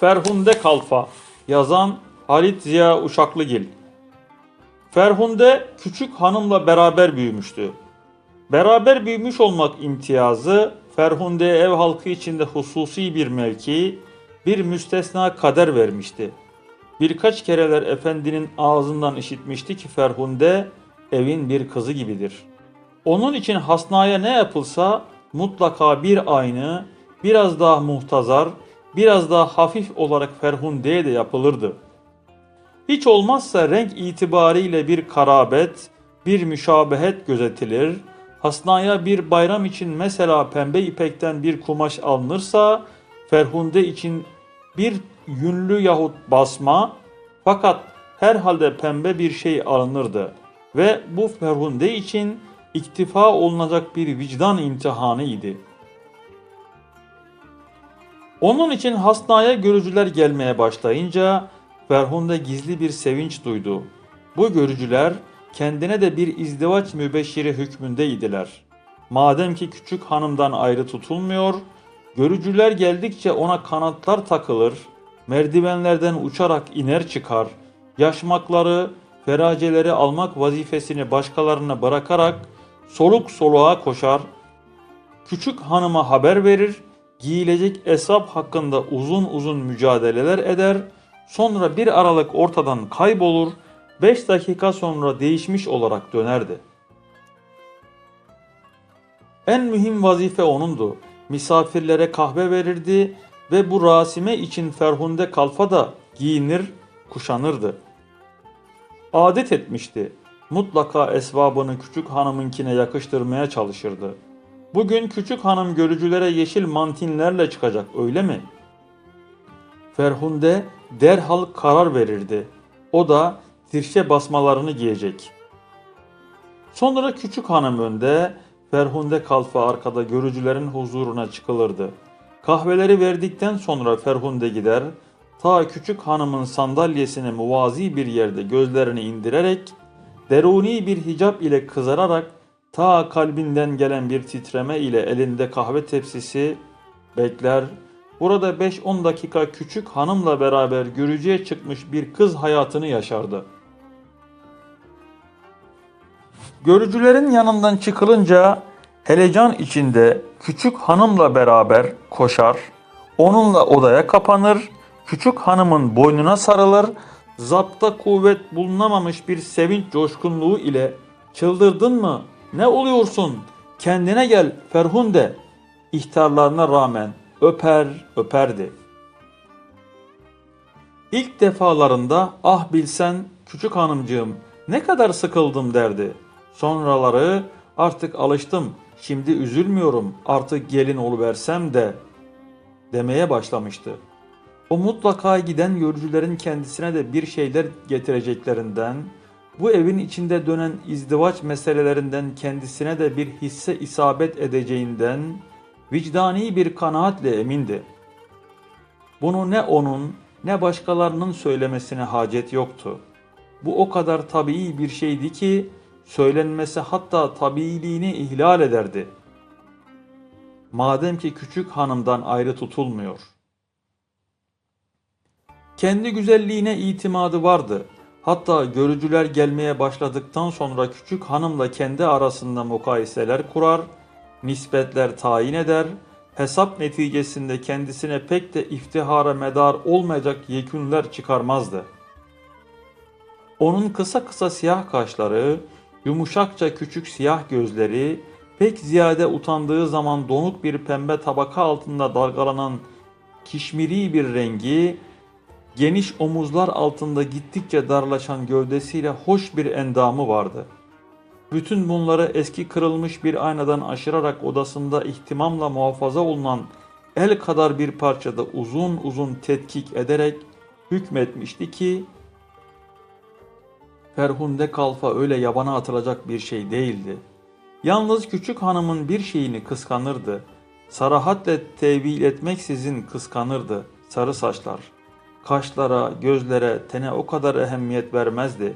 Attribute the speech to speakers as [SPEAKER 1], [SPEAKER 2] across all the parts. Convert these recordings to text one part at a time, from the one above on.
[SPEAKER 1] Ferhunde Kalfa Yazan Halit Ziya Uşaklıgil Ferhunde küçük hanımla beraber büyümüştü. Beraber büyümüş olmak imtiyazı Ferhunde'ye ev halkı içinde hususi bir mevki, bir müstesna kader vermişti. Birkaç kereler efendinin ağzından işitmişti ki Ferhunde evin bir kızı gibidir. Onun için hasnaya ne yapılsa mutlaka bir aynı, biraz daha muhtazar, biraz daha hafif olarak Ferhunde'ye de yapılırdı. Hiç olmazsa renk itibariyle bir karabet, bir müşabehet gözetilir. Hasnaya bir bayram için mesela pembe ipekten bir kumaş alınırsa, Ferhunde için bir yünlü yahut basma fakat herhalde pembe bir şey alınırdı ve bu Ferhunde için iktifa olunacak bir vicdan imtihanı idi. Onun için Hasna'ya görücüler gelmeye başlayınca Ferhunde gizli bir sevinç duydu. Bu görücüler kendine de bir izdivaç mübeşşiri hükmündeydiler. Madem ki küçük hanımdan ayrı tutulmuyor, görücüler geldikçe ona kanatlar takılır, merdivenlerden uçarak iner çıkar, yaşmakları, feraceleri almak vazifesini başkalarına bırakarak soluk soluğa koşar, küçük hanıma haber verir, giyilecek esap hakkında uzun uzun mücadeleler eder, sonra bir aralık ortadan kaybolur, 5 dakika sonra değişmiş olarak dönerdi. En mühim vazife onundu. Misafirlere kahve verirdi ve bu rasime için Ferhunde kalfa da giyinir, kuşanırdı. Adet etmişti. Mutlaka esvabını küçük hanımınkine yakıştırmaya çalışırdı. Bugün küçük hanım görücülere yeşil mantinlerle çıkacak öyle mi? Ferhunde derhal karar verirdi. O da zirşe basmalarını giyecek. Sonra küçük hanım önde, Ferhunde kalfa arkada görücülerin huzuruna çıkılırdı. Kahveleri verdikten sonra Ferhunde gider, ta küçük hanımın sandalyesine muvazi bir yerde gözlerini indirerek, deruni bir hicap ile kızararak, ta kalbinden gelen bir titreme ile elinde kahve tepsisi bekler, burada 5-10 dakika küçük hanımla beraber görücüye çıkmış bir kız hayatını yaşardı. Görücülerin yanından çıkılınca helecan içinde küçük hanımla beraber koşar, onunla odaya kapanır, küçük hanımın boynuna sarılır, zapta kuvvet bulunamamış bir sevinç coşkunluğu ile çıldırdın mı? Ne oluyorsun? Kendine gel Ferhunde. İhtarlarına rağmen öper öperdi. İlk defalarında ah bilsen küçük hanımcığım ne kadar sıkıldım derdi. Sonraları artık alıştım şimdi üzülmüyorum artık gelin oluversem de demeye başlamıştı. O mutlaka giden yolcuların kendisine de bir şeyler getireceklerinden, bu evin içinde dönen izdivaç meselelerinden kendisine de bir hisse isabet edeceğinden vicdani bir kanaatle emindi. Bunu ne onun ne başkalarının söylemesine hacet yoktu. Bu o kadar tabii bir şeydi ki söylenmesi hatta tabiiliğini ihlal ederdi. Madem ki küçük hanımdan ayrı tutulmuyor. Kendi güzelliğine itimadı vardı. Hatta görücüler gelmeye başladıktan sonra küçük hanımla kendi arasında mukayeseler kurar, nispetler tayin eder, hesap neticesinde kendisine pek de iftihara medar olmayacak yekünler çıkarmazdı. Onun kısa kısa siyah kaşları, yumuşakça küçük siyah gözleri, pek ziyade utandığı zaman donuk bir pembe tabaka altında dalgalanan kişmiri bir rengi, geniş omuzlar altında gittikçe darlaşan gövdesiyle hoş bir endamı vardı. Bütün bunları eski kırılmış bir aynadan aşırarak odasında ihtimamla muhafaza olunan el kadar bir parçada uzun uzun tetkik ederek hükmetmişti ki Ferhunde kalfa öyle yabana atılacak bir şey değildi. Yalnız küçük hanımın bir şeyini kıskanırdı. Sarahatle tevil etmeksizin kıskanırdı sarı saçlar. Kaşlara, gözlere, tene o kadar ehemmiyet vermezdi.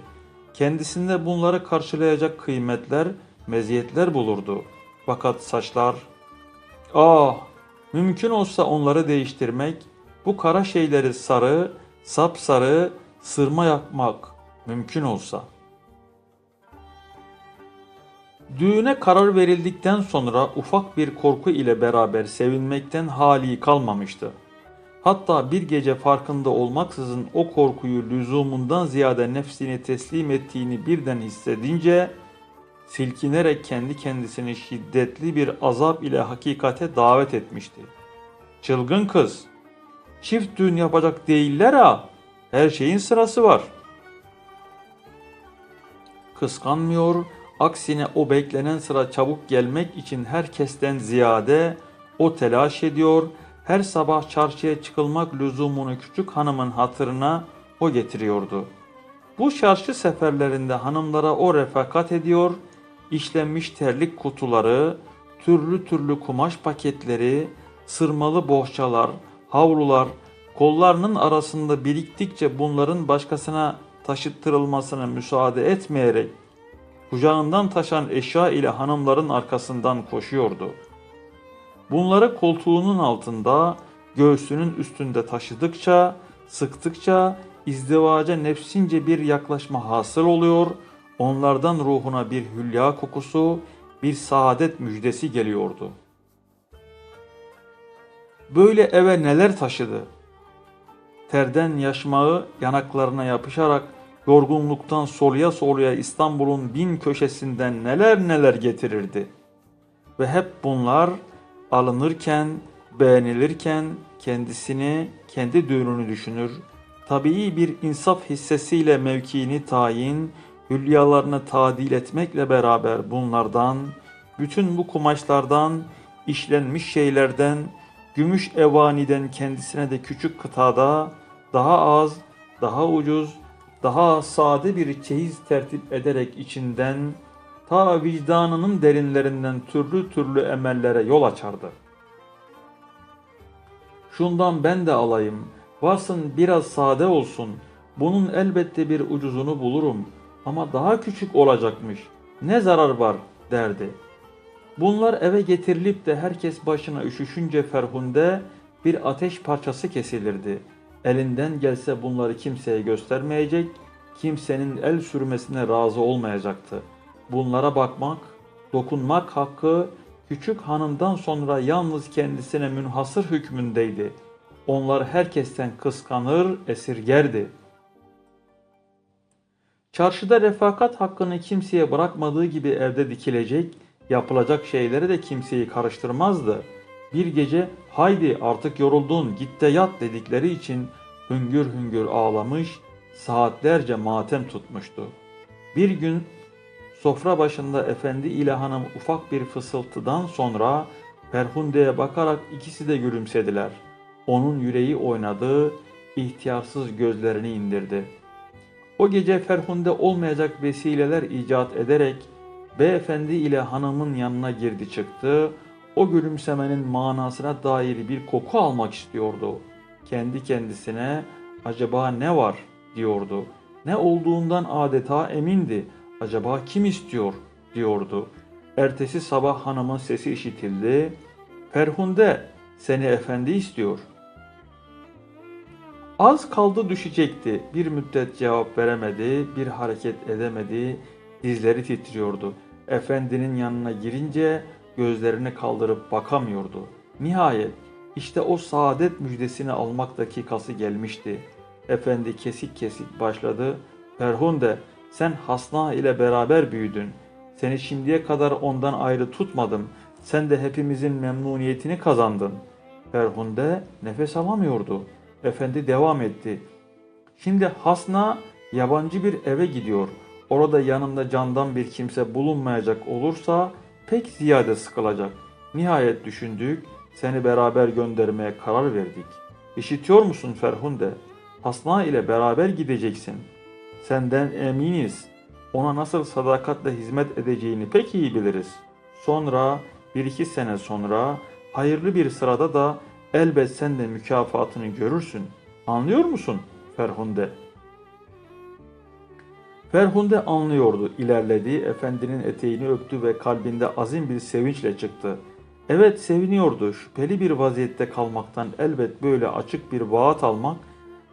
[SPEAKER 1] Kendisinde bunları karşılayacak kıymetler, meziyetler bulurdu. Fakat saçlar, ah mümkün olsa onları değiştirmek, Bu kara şeyleri sarı, sapsarı, sırma yapmak mümkün olsa. Düğüne karar verildikten sonra ufak bir korku ile beraber sevinmekten hali kalmamıştı. Hatta bir gece farkında olmaksızın o korkuyu lüzumundan ziyade nefsini teslim ettiğini birden hissedince silkinerek kendi kendisini şiddetli bir azap ile hakikate davet etmişti. Çılgın kız, çift düğün yapacak değiller ha, her şeyin sırası var. Kıskanmıyor, aksine o beklenen sıra çabuk gelmek için herkesten ziyade o telaş ediyor, her sabah çarşıya çıkılmak lüzumunu küçük hanımın hatırına o getiriyordu. Bu çarşı seferlerinde hanımlara o refakat ediyor, işlenmiş terlik kutuları, türlü türlü kumaş paketleri, sırmalı bohçalar, havlular, kollarının arasında biriktikçe bunların başkasına taşıttırılmasına müsaade etmeyerek kucağından taşan eşya ile hanımların arkasından koşuyordu. Bunları koltuğunun altında, göğsünün üstünde taşıdıkça, sıktıkça izdivaca nefsince bir yaklaşma hasıl oluyor, onlardan ruhuna bir hülya kokusu, bir saadet müjdesi geliyordu. Böyle eve neler taşıdı? Terden yaşmağı yanaklarına yapışarak yorgunluktan soluya soluya İstanbul'un bin köşesinden neler neler getirirdi. Ve hep bunlar alınırken, beğenilirken kendisini, kendi düğününü düşünür. Tabii bir insaf hissesiyle mevkiini tayin, hülyalarını tadil etmekle beraber bunlardan, bütün bu kumaşlardan, işlenmiş şeylerden, gümüş evaniden kendisine de küçük kıtada daha az, daha ucuz, daha sade bir çeyiz tertip ederek içinden ta vicdanının derinlerinden türlü türlü emellere yol açardı. Şundan ben de alayım, varsın biraz sade olsun, bunun elbette bir ucuzunu bulurum ama daha küçük olacakmış, ne zarar var derdi. Bunlar eve getirilip de herkes başına üşüşünce Ferhunde bir ateş parçası kesilirdi. Elinden gelse bunları kimseye göstermeyecek, kimsenin el sürmesine razı olmayacaktı. Bunlara bakmak, dokunmak hakkı küçük hanımdan sonra yalnız kendisine münhasır hükmündeydi. Onlar herkesten kıskanır, esirgerdi. Çarşıda refakat hakkını kimseye bırakmadığı gibi evde dikilecek, yapılacak şeyleri de kimseyi karıştırmazdı. Bir gece haydi artık yoruldun git de yat dedikleri için hüngür hüngür ağlamış, saatlerce matem tutmuştu. Bir gün sofra başında efendi ile hanım ufak bir fısıltıdan sonra Ferhunde'ye bakarak ikisi de gülümsediler. Onun yüreği oynadı, ihtiyarsız gözlerini indirdi. O gece Ferhunde olmayacak vesileler icat ederek beyefendi ile hanımın yanına girdi çıktı. O gülümsemenin manasına dair bir koku almak istiyordu. Kendi kendisine acaba ne var diyordu. Ne olduğundan adeta emindi. Acaba kim istiyor diyordu. Ertesi sabah hanımın sesi işitildi. Ferhunde seni efendi istiyor. Az kaldı düşecekti. Bir müddet cevap veremedi, bir hareket edemedi. Dizleri titriyordu. Efendinin yanına girince gözlerini kaldırıp bakamıyordu. Nihayet işte o saadet müjdesini almak dakikası gelmişti. Efendi kesik kesik başladı. Ferhunde sen Hasna ile beraber büyüdün. Seni şimdiye kadar ondan ayrı tutmadım. Sen de hepimizin memnuniyetini kazandın. Ferhunde nefes alamıyordu. Efendi devam etti. Şimdi Hasna yabancı bir eve gidiyor. Orada yanında candan bir kimse bulunmayacak olursa pek ziyade sıkılacak. Nihayet düşündük, seni beraber göndermeye karar verdik. İşitiyor musun Ferhunde? Hasna ile beraber gideceksin. Senden eminiz. Ona nasıl sadakatle hizmet edeceğini pek iyi biliriz. Sonra bir iki sene sonra hayırlı bir sırada da elbet sen de mükafatını görürsün. Anlıyor musun Ferhunde? Ferhunde anlıyordu. İlerledi, efendinin eteğini öptü ve kalbinde azim bir sevinçle çıktı. Evet seviniyordu. Şüpheli bir vaziyette kalmaktan elbet böyle açık bir vaat almak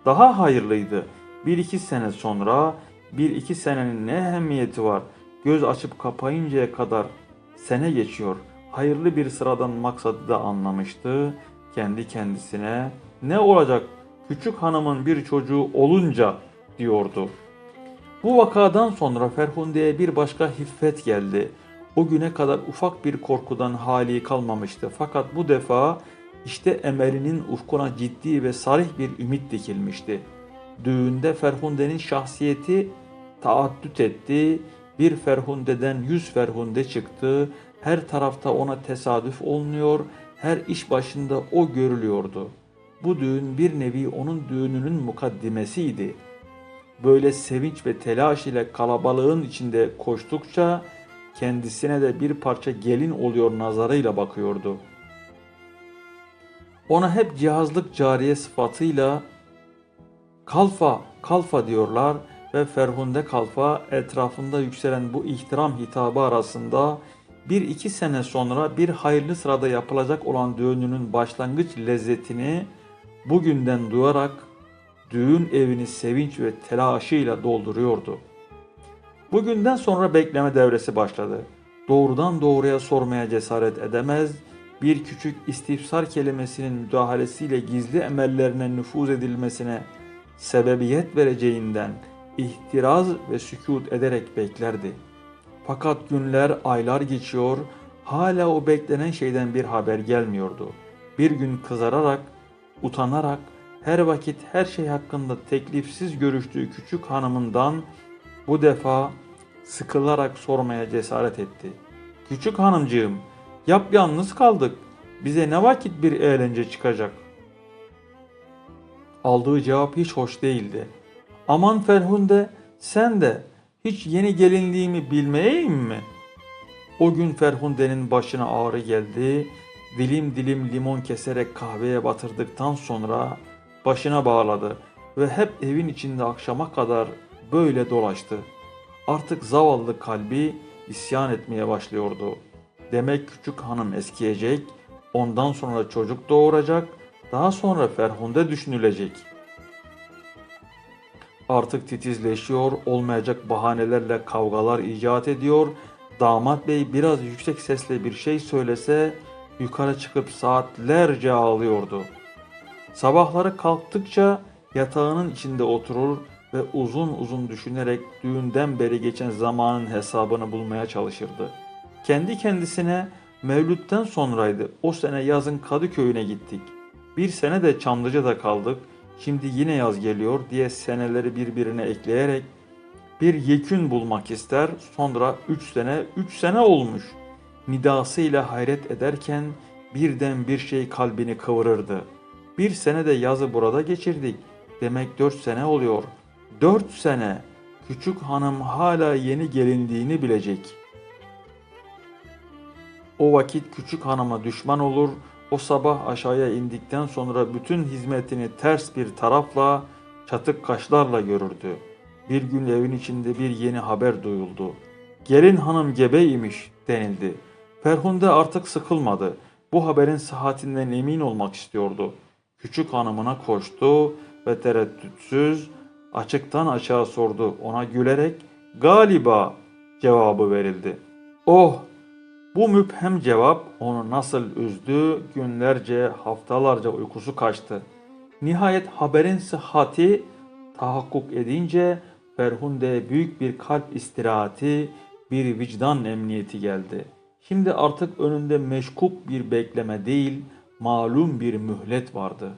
[SPEAKER 1] daha hayırlıydı. Bir iki sene sonra bir iki senenin ne ehemmiyeti var? Göz açıp kapayıncaya kadar sene geçiyor. Hayırlı bir sıradan maksadı da anlamıştı. Kendi kendisine ne olacak küçük hanımın bir çocuğu olunca diyordu. Bu vakadan sonra Ferhunde'ye bir başka hiffet geldi. O güne kadar ufak bir korkudan hali kalmamıştı. Fakat bu defa işte emelinin ufkuna ciddi ve sarih bir ümit dikilmişti. Düğünde Ferhunde'nin şahsiyeti taaddüt etti. Bir Ferhunde'den yüz Ferhunde çıktı. Her tarafta ona tesadüf olunuyor. Her iş başında o görülüyordu. Bu düğün bir nevi onun düğününün mukaddimesiydi. Böyle sevinç ve telaş ile kalabalığın içinde koştukça kendisine de bir parça gelin oluyor nazarıyla bakıyordu. Ona hep cihazlık cariye sıfatıyla kalfa, kalfa diyorlar ve Ferhunde Kalfa etrafında yükselen bu ihtiram hitabı arasında bir iki sene sonra bir hayırlı sırada yapılacak olan düğününün başlangıç lezzetini bugünden duyarak düğün evini sevinç ve telaşıyla dolduruyordu. Bugünden sonra bekleme devresi başladı. Doğrudan doğruya sormaya cesaret edemez, bir küçük istifsar kelimesinin müdahalesiyle gizli emellerine nüfuz edilmesine sebebiyet vereceğinden ihtiraz ve sükut ederek beklerdi. Fakat günler, aylar geçiyor, hala o beklenen şeyden bir haber gelmiyordu. Bir gün kızararak, utanarak, her vakit her şey hakkında teklifsiz görüştüğü küçük hanımından bu defa sıkılarak sormaya cesaret etti. Küçük hanımcığım, yap yalnız kaldık. Bize ne vakit bir eğlence çıkacak? Aldığı cevap hiç hoş değildi. Aman Ferhunde sen de hiç yeni gelinliğimi bilmeyeyim mi? O gün Ferhunde'nin başına ağrı geldi. Dilim dilim limon keserek kahveye batırdıktan sonra başına bağladı ve hep evin içinde akşama kadar böyle dolaştı. Artık zavallı kalbi isyan etmeye başlıyordu. Demek küçük hanım eskiyecek, ondan sonra çocuk doğuracak, daha sonra Ferhunde düşünülecek. Artık titizleşiyor, olmayacak bahanelerle kavgalar icat ediyor. Damat bey biraz yüksek sesle bir şey söylese yukarı çıkıp saatlerce ağlıyordu. Sabahları kalktıkça yatağının içinde oturur ve uzun uzun düşünerek düğünden beri geçen zamanın hesabını bulmaya çalışırdı. Kendi kendisine Mevlüt'ten sonraydı. O sene yazın Kadıköy'üne gittik. Bir sene de Çamlıca'da kaldık. Şimdi yine yaz geliyor diye seneleri birbirine ekleyerek bir yekün bulmak ister. Sonra üç sene, üç sene olmuş. Nidasıyla hayret ederken birden bir şey kalbini kıvırırdı. Bir sene de yazı burada geçirdik. Demek dört sene oluyor. Dört sene. Küçük hanım hala yeni gelindiğini bilecek. O vakit küçük hanıma düşman olur, o sabah aşağıya indikten sonra bütün hizmetini ters bir tarafla, çatık kaşlarla görürdü. Bir gün evin içinde bir yeni haber duyuldu. Gelin hanım gebeymiş denildi. Ferhunde artık sıkılmadı. Bu haberin sıhhatinden emin olmak istiyordu. Küçük hanımına koştu ve tereddütsüz açıktan açığa sordu. Ona gülerek galiba cevabı verildi. Oh bu müphem cevap onu nasıl üzdü, günlerce, haftalarca uykusu kaçtı. Nihayet haberin sıhhati tahakkuk edince Ferhunde büyük bir kalp istirahati, bir vicdan emniyeti geldi. Şimdi artık önünde meşkuk bir bekleme değil, malum bir mühlet vardı.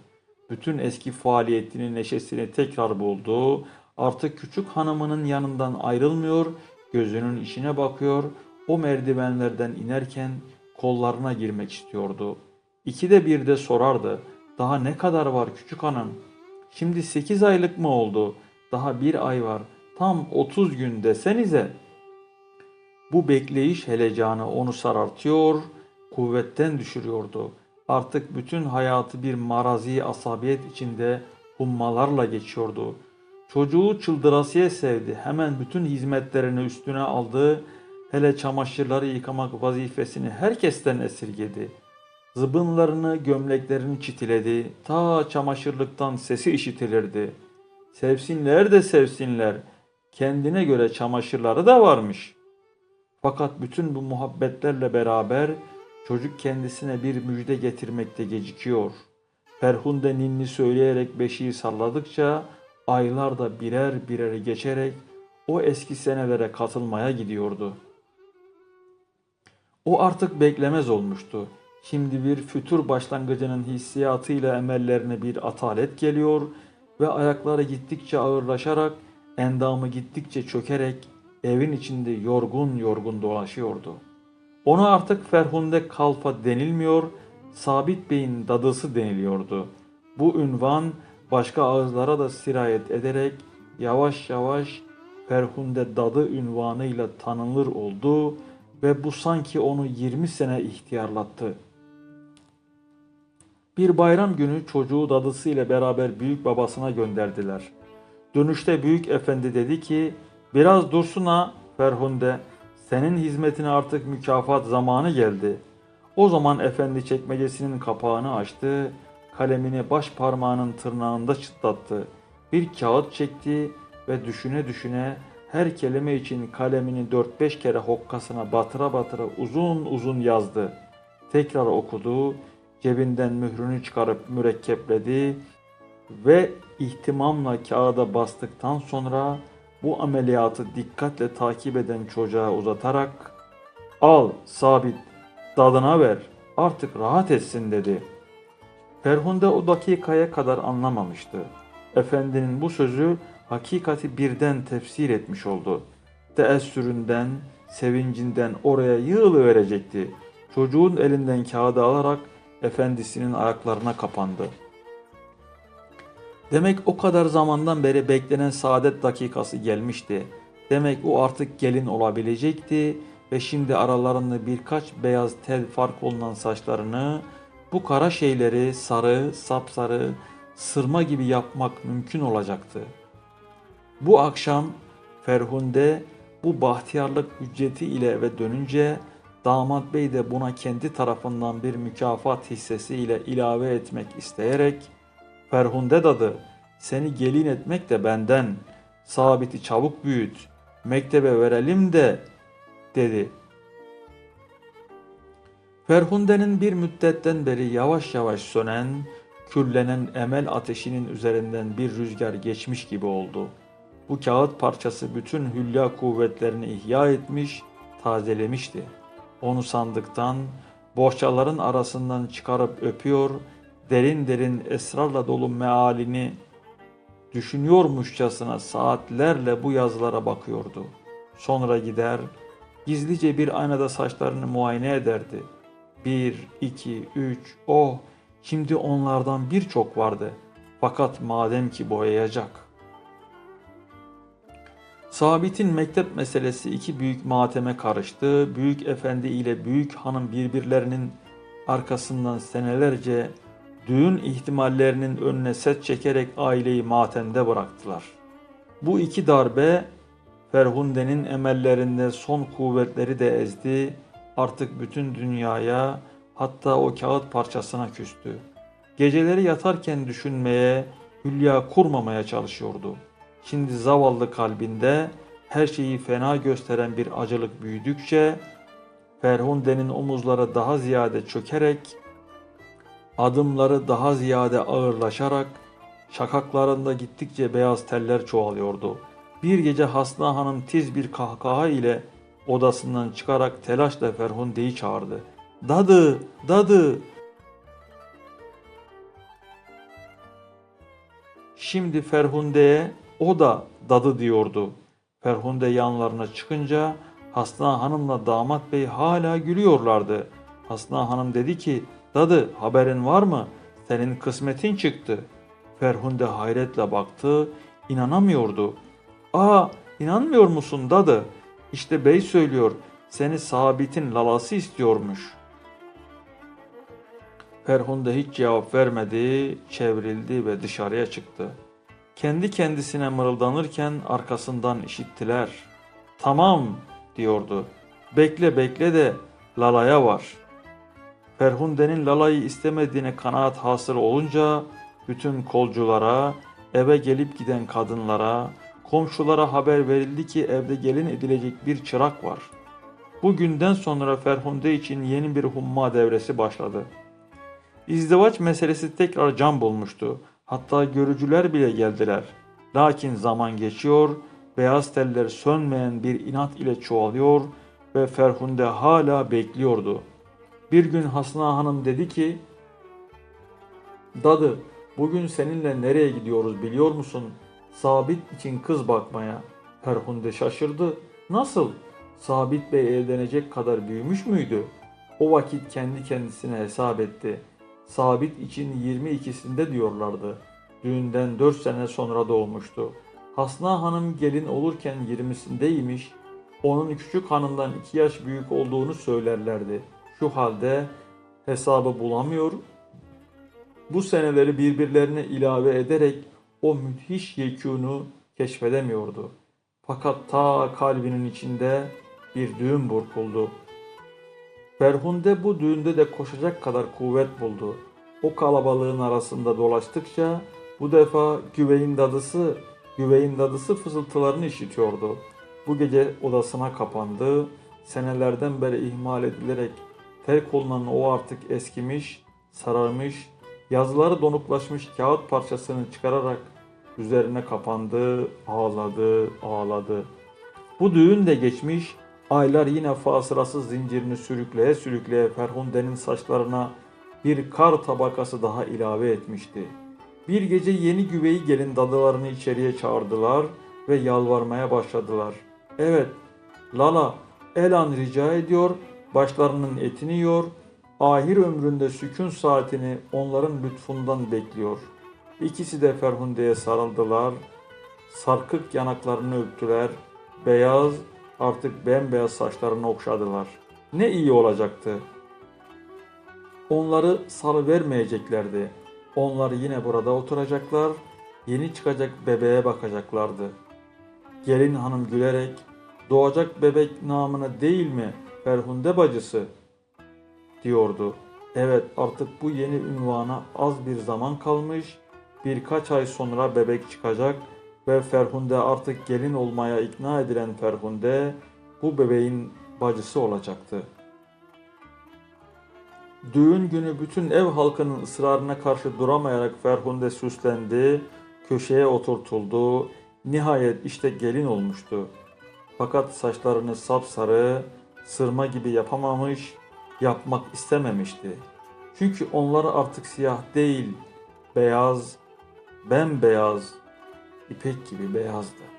[SPEAKER 1] Bütün eski faaliyetini, neşesini tekrar buldu. Artık küçük hanımının yanından ayrılmıyor, gözünün içine bakıyor, o merdivenlerden inerken kollarına girmek istiyordu. İkide bir de sorardı. Daha ne kadar var küçük hanım? Şimdi sekiz aylık mı oldu? Daha bir ay var. Tam otuz gün desenize. Bu bekleyiş helecanı onu sarartıyor, kuvvetten düşürüyordu. Artık bütün hayatı bir marazi asabiyet içinde hummalarla geçiyordu. Çocuğu çıldırasıya sevdi. Hemen bütün hizmetlerini üstüne aldı Hele çamaşırları yıkamak vazifesini herkesten esirgedi. Zıbınlarını, gömleklerini çitiledi. Ta çamaşırlıktan sesi işitilirdi. Sevsinler de sevsinler. Kendine göre çamaşırları da varmış. Fakat bütün bu muhabbetlerle beraber çocuk kendisine bir müjde getirmekte gecikiyor. Ferhunde ninni söyleyerek beşiği salladıkça aylar da birer birer geçerek o eski senelere katılmaya gidiyordu. O artık beklemez olmuştu. Şimdi bir fütur başlangıcının hissiyatıyla emellerine bir atalet geliyor ve ayakları gittikçe ağırlaşarak, endamı gittikçe çökerek evin içinde yorgun yorgun dolaşıyordu. Ona artık Ferhunde Kalfa denilmiyor, Sabit Bey'in dadısı deniliyordu. Bu ünvan başka ağızlara da sirayet ederek yavaş yavaş Ferhunde dadı ünvanıyla tanınır oldu ve bu sanki onu 20 sene ihtiyarlattı. Bir bayram günü çocuğu dadısı ile beraber büyük babasına gönderdiler. Dönüşte büyük efendi dedi ki biraz dursun ha Ferhunde senin hizmetine artık mükafat zamanı geldi. O zaman efendi çekmecesinin kapağını açtı, kalemini baş parmağının tırnağında çıtlattı. Bir kağıt çekti ve düşüne düşüne her kelime için kalemini 4-5 kere hokkasına batıra batıra uzun uzun yazdı. Tekrar okudu, cebinden mührünü çıkarıp mürekkepledi ve ihtimamla kağıda bastıktan sonra bu ameliyatı dikkatle takip eden çocuğa uzatarak al sabit dadına ver artık rahat etsin dedi. Ferhunde o dakikaya kadar anlamamıştı. Efendinin bu sözü hakikati birden tefsir etmiş oldu. Teessüründen, sevincinden oraya yığılı verecekti. Çocuğun elinden kağıdı alarak efendisinin ayaklarına kapandı. Demek o kadar zamandan beri beklenen saadet dakikası gelmişti. Demek o artık gelin olabilecekti ve şimdi aralarında birkaç beyaz tel fark olunan saçlarını, bu kara şeyleri sarı, sapsarı, sırma gibi yapmak mümkün olacaktı. Bu akşam Ferhunde bu bahtiyarlık ücreti ile eve dönünce damat bey de buna kendi tarafından bir mükafat hissesi ile ilave etmek isteyerek Ferhunde dadı seni gelin etmek de benden sabiti çabuk büyüt mektebe verelim de dedi. Ferhunde'nin bir müddetten beri yavaş yavaş sönen, küllenen emel ateşinin üzerinden bir rüzgar geçmiş gibi oldu. Bu kağıt parçası bütün hülya kuvvetlerini ihya etmiş, tazelemişti. Onu sandıktan, bohçaların arasından çıkarıp öpüyor, derin derin esrarla dolu mealini düşünüyormuşçasına saatlerle bu yazılara bakıyordu. Sonra gider, gizlice bir aynada saçlarını muayene ederdi. Bir, iki, üç, oh, şimdi onlardan birçok vardı. Fakat madem ki boyayacak. Sabit'in mektep meselesi iki büyük mateme karıştı. Büyük efendi ile büyük hanım birbirlerinin arkasından senelerce düğün ihtimallerinin önüne set çekerek aileyi matemde bıraktılar. Bu iki darbe Ferhunde'nin emellerinde son kuvvetleri de ezdi. Artık bütün dünyaya hatta o kağıt parçasına küstü. Geceleri yatarken düşünmeye, hülya kurmamaya çalışıyordu. Şimdi zavallı kalbinde her şeyi fena gösteren bir acılık büyüdükçe Ferhunde'nin omuzları daha ziyade çökerek adımları daha ziyade ağırlaşarak şakaklarında gittikçe beyaz teller çoğalıyordu. Bir gece Hasna Hanım tiz bir kahkaha ile odasından çıkarak telaşla Ferhunde'yi çağırdı. Dadı, dadı. Şimdi Ferhunde'ye o da dadı diyordu. Ferhunde yanlarına çıkınca Hasna Hanım'la damat bey hala gülüyorlardı. Hasna Hanım dedi ki, dadı haberin var mı? Senin kısmetin çıktı. Ferhunde hayretle baktı, inanamıyordu. Aa inanmıyor musun dadı? İşte bey söylüyor, seni sabitin lalası istiyormuş. Ferhunde hiç cevap vermedi, çevrildi ve dışarıya çıktı. Kendi kendisine mırıldanırken arkasından işittiler. Tamam diyordu. Bekle bekle de lalaya var. Ferhunde'nin Lala'yı istemediğine kanaat hasıl olunca bütün kolculara, eve gelip giden kadınlara, komşulara haber verildi ki evde gelin edilecek bir çırak var. Bu günden sonra Ferhunde için yeni bir humma devresi başladı. İzdivaç meselesi tekrar can bulmuştu. Hatta görücüler bile geldiler. Lakin zaman geçiyor, beyaz teller sönmeyen bir inat ile çoğalıyor ve Ferhunde hala bekliyordu. Bir gün Hasna Hanım dedi ki, Dadı, bugün seninle nereye gidiyoruz biliyor musun? Sabit için kız bakmaya. Ferhunde şaşırdı. Nasıl? Sabit Bey evlenecek kadar büyümüş müydü? O vakit kendi kendisine hesap etti. Sabit için 22'sinde diyorlardı. Düğünden 4 sene sonra doğmuştu. Hasna Hanım gelin olurken 20'sindeymiş. Onun küçük hanımdan 2 yaş büyük olduğunu söylerlerdi. Şu halde hesabı bulamıyor, bu seneleri birbirlerine ilave ederek o müthiş yekûnu keşfedemiyordu. Fakat ta kalbinin içinde bir düğüm burkuldu. Ferhunde bu düğünde de koşacak kadar kuvvet buldu. O kalabalığın arasında dolaştıkça bu defa güveyin dadısı, güveyin dadısı fısıltılarını işitiyordu. Bu gece odasına kapandı. Senelerden beri ihmal edilerek terk olunan o artık eskimiş, sararmış, yazıları donuklaşmış kağıt parçasını çıkararak üzerine kapandı, ağladı, ağladı. Bu düğün de geçmiş, aylar yine fasırasız zincirini sürükleye sürükleye Ferhunde'nin saçlarına bir kar tabakası daha ilave etmişti. Bir gece yeni güveyi gelin dadılarını içeriye çağırdılar ve yalvarmaya başladılar. Evet, Lala, Elan rica ediyor, başlarının etini yiyor, ahir ömründe sükun saatini onların lütfundan bekliyor. İkisi de Ferhunde'ye sarıldılar, sarkık yanaklarını öptüler, beyaz artık bembeyaz saçlarını okşadılar. Ne iyi olacaktı. Onları salıvermeyeceklerdi. Onlar yine burada oturacaklar, yeni çıkacak bebeğe bakacaklardı. Gelin hanım gülerek, doğacak bebek namına değil mi Ferhunde bacısı diyordu. Evet artık bu yeni ünvana az bir zaman kalmış, birkaç ay sonra bebek çıkacak ve Ferhunde artık gelin olmaya ikna edilen Ferhunde bu bebeğin bacısı olacaktı. Düğün günü bütün ev halkının ısrarına karşı duramayarak Ferhunde süslendi, köşeye oturtuldu. Nihayet işte gelin olmuştu. Fakat saçlarını sapsarı, sırma gibi yapamamış, yapmak istememişti. Çünkü onları artık siyah değil, beyaz, bembeyaz, ipek gibi beyazdı.